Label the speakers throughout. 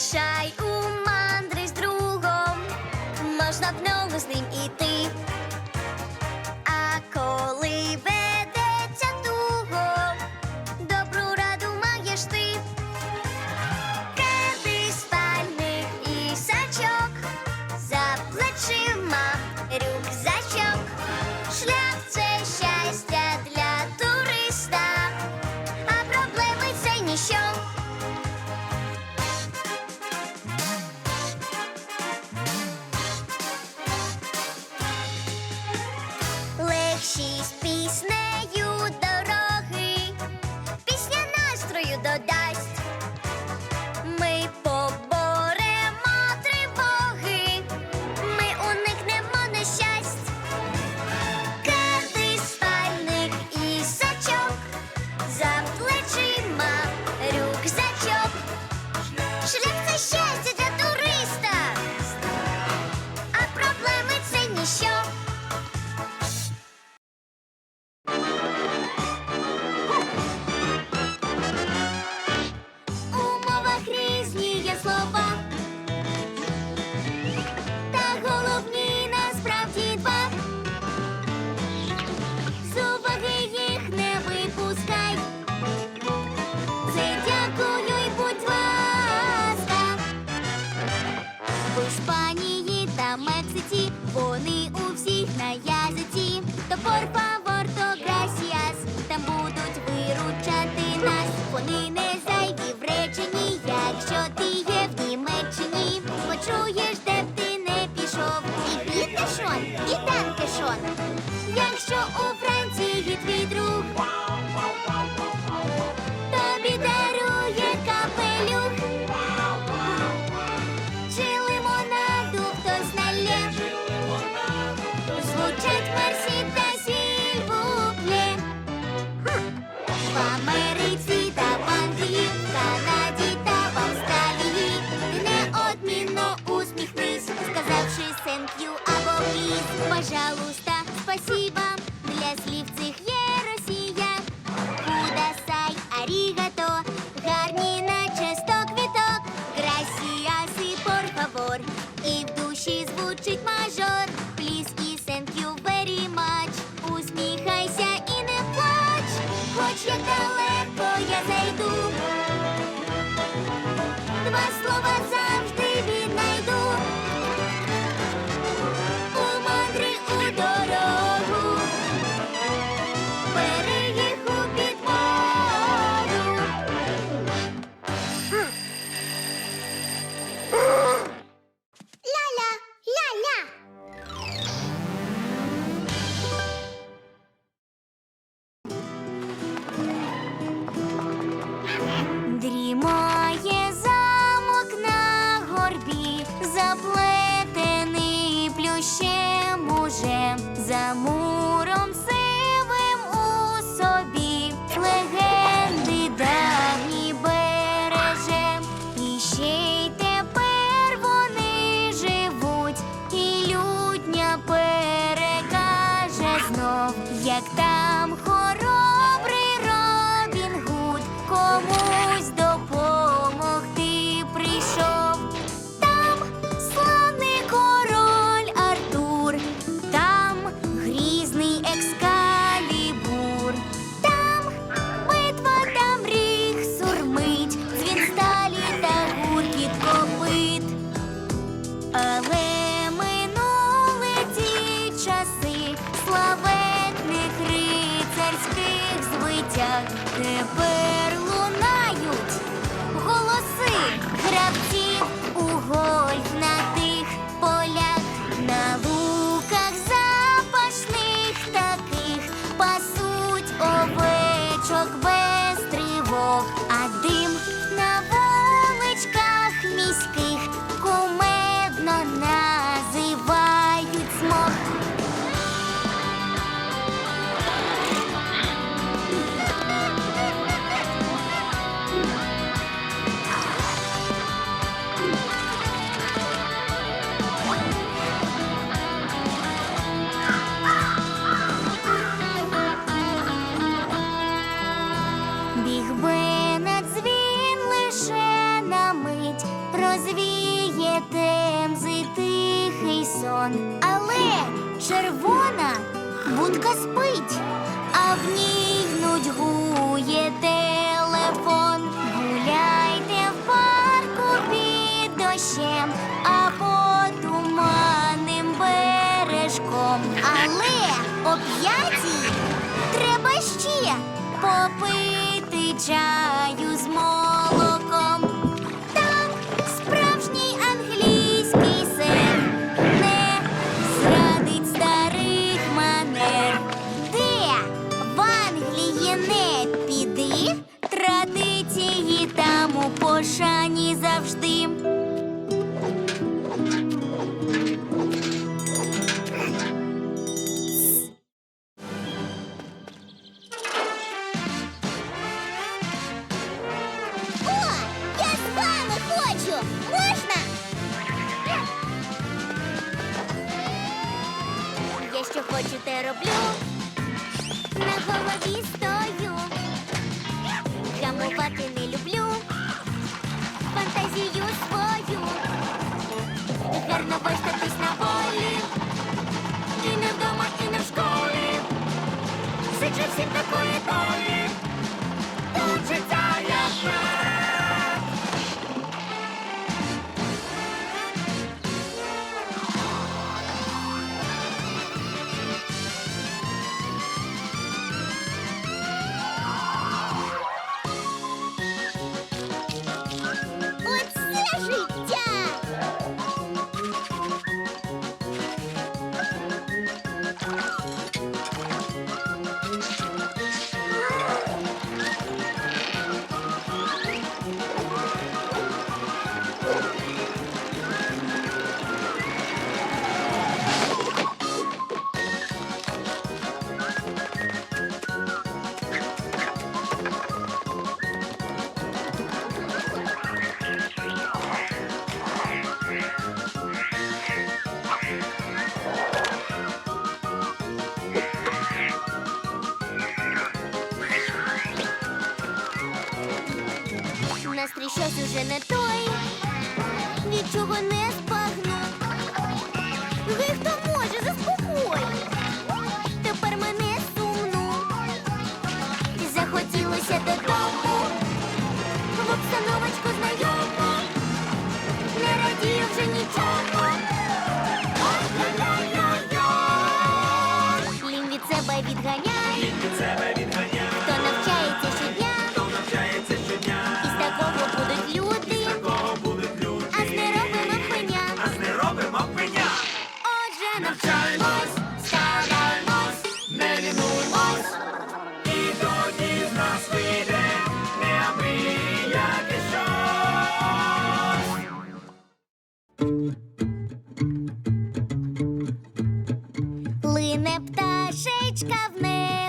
Speaker 1: Вирушай у мандри с другом, можно в ногу з ним іти. слова за.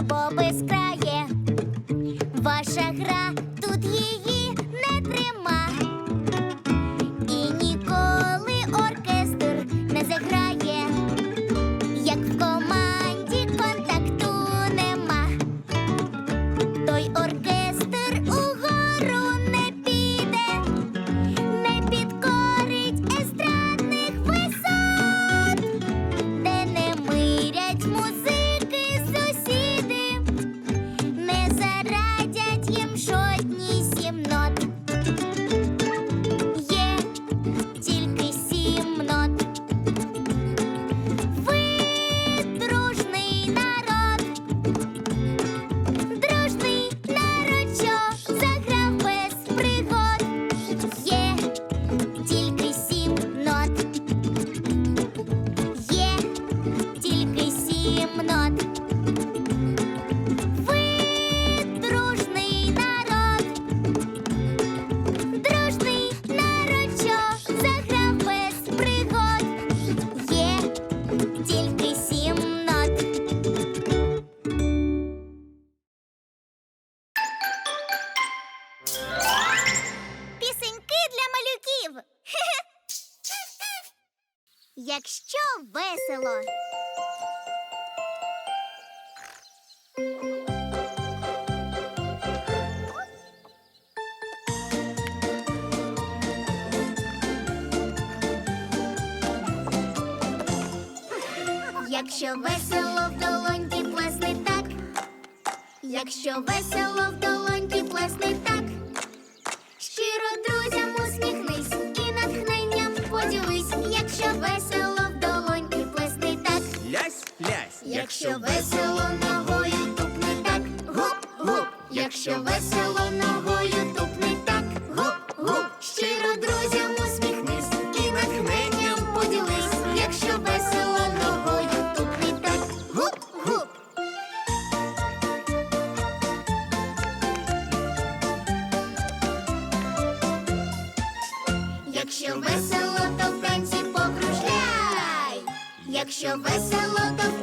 Speaker 1: небо без краю. якщо весело. Якщо весело в долоньки плесни так, якщо весело в долоньки плесни так. Якщо весело ногою тупни так, гоп-гоп, якщо весело ногою тупни так, гоп-гоп, щиро друзям усміхнись і натхненням поділись, якщо весело ногою тупни так, гоп-гоп. Якщо весело, то в танці покружляй, якщо весело, то в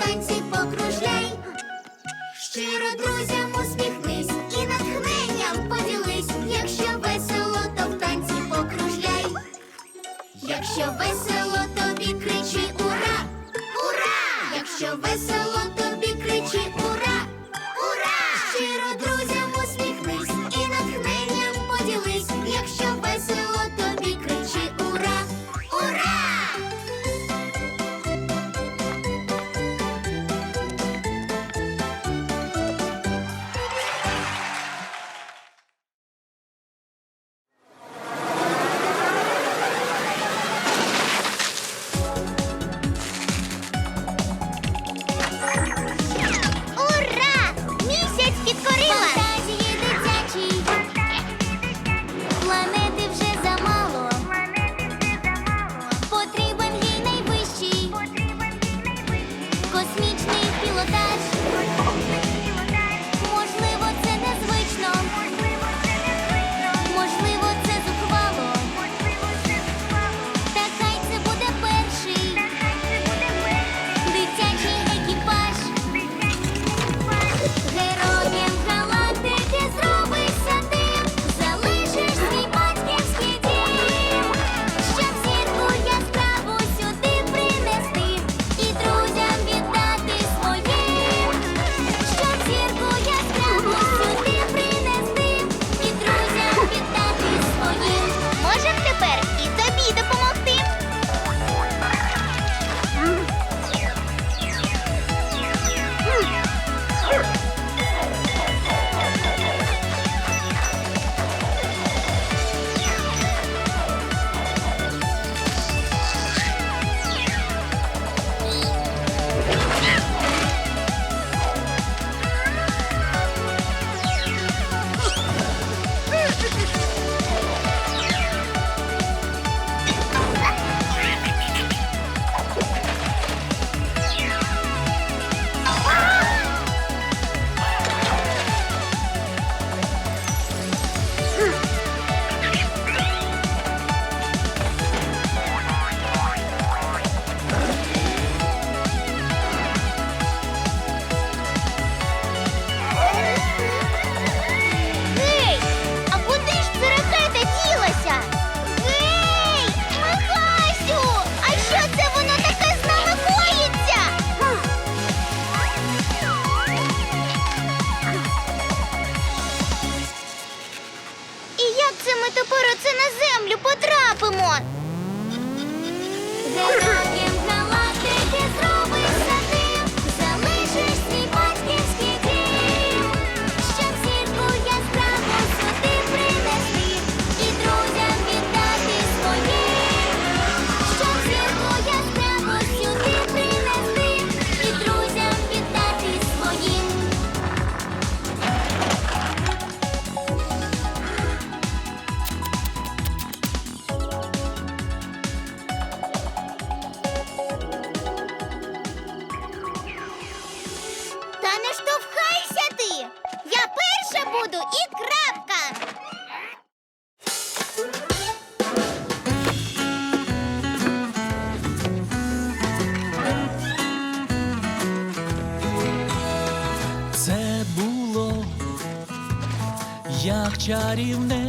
Speaker 1: як
Speaker 2: чарівне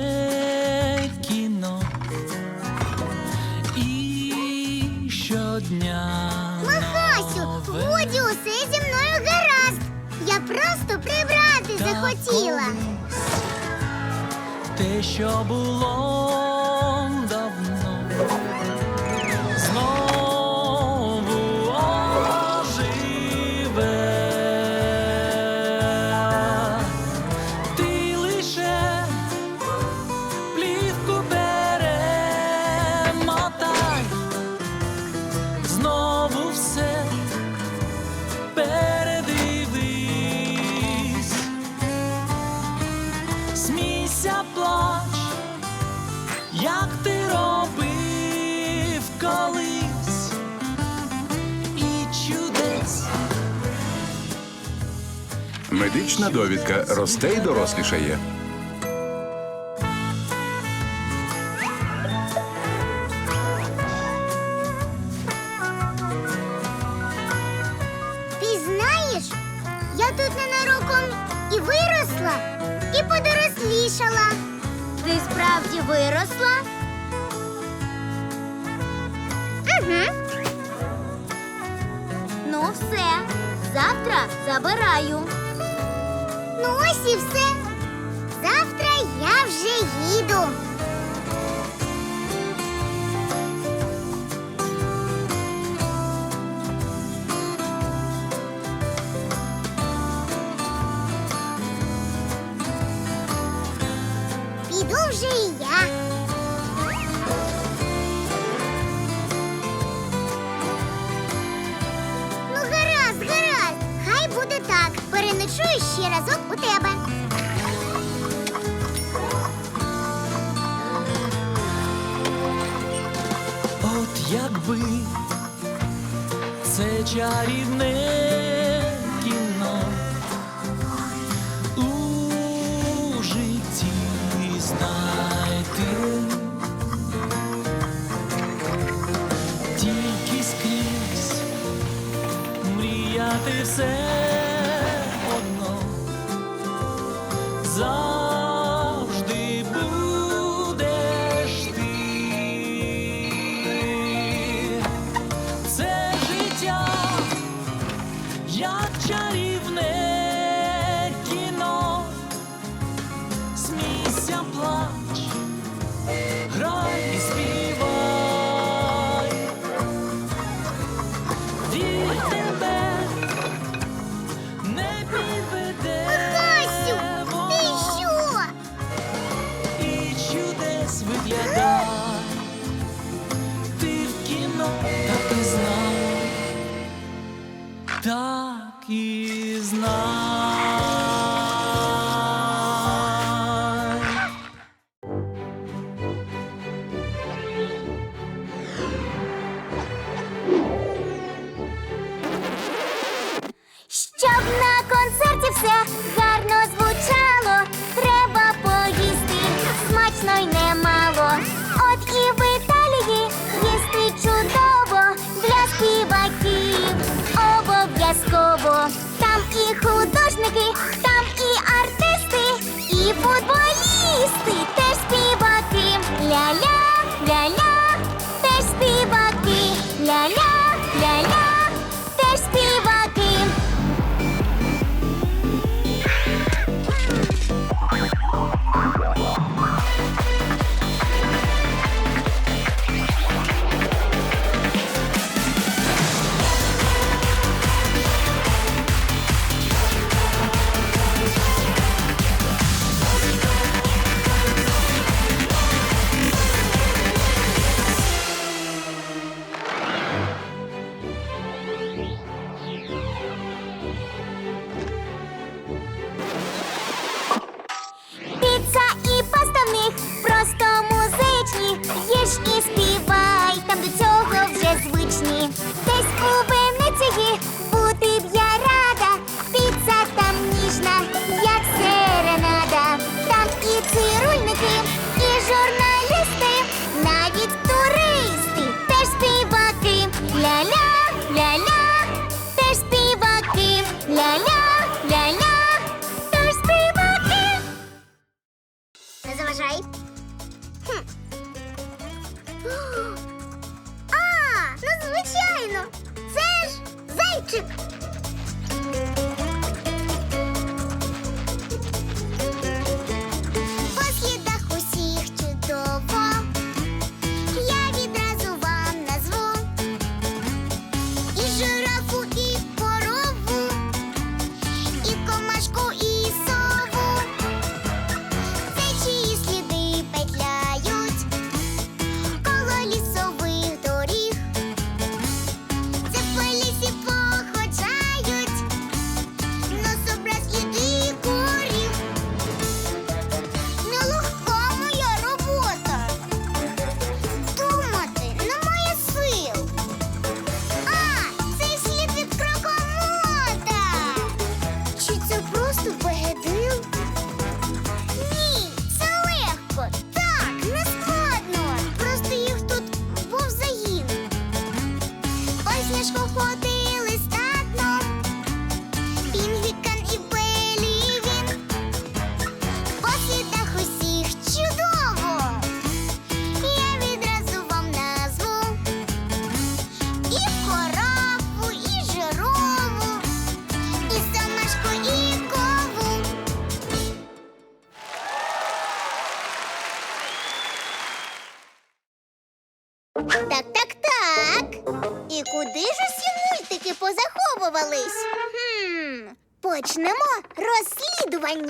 Speaker 2: кіно. І щодня.
Speaker 1: Махасю, годі усе зі мною гаразд. Я просто прибрати
Speaker 2: Та
Speaker 1: захотіла.
Speaker 2: Те, що було давно.
Speaker 3: Медична довідка росте й дорослішає.
Speaker 4: Ти знаєш, я тут ненароком і виросла, і подорослішала. Ти справді виросла? Угу. Ну все, завтра забираю. Ну ось і все. Завтра я вже їду.
Speaker 1: От якби це чарівне кіно у житті знайти тільки скрізь мріяти все.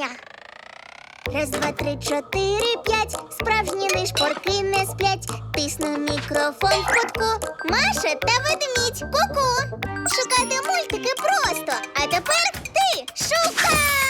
Speaker 1: курка. Раз, два, три, чотири, п'ять. Справжні нишпорки не сплять. Тисну мікрофон в кутку. Маша та ведмідь ку-ку Шукати мультики просто. А тепер ти шукай!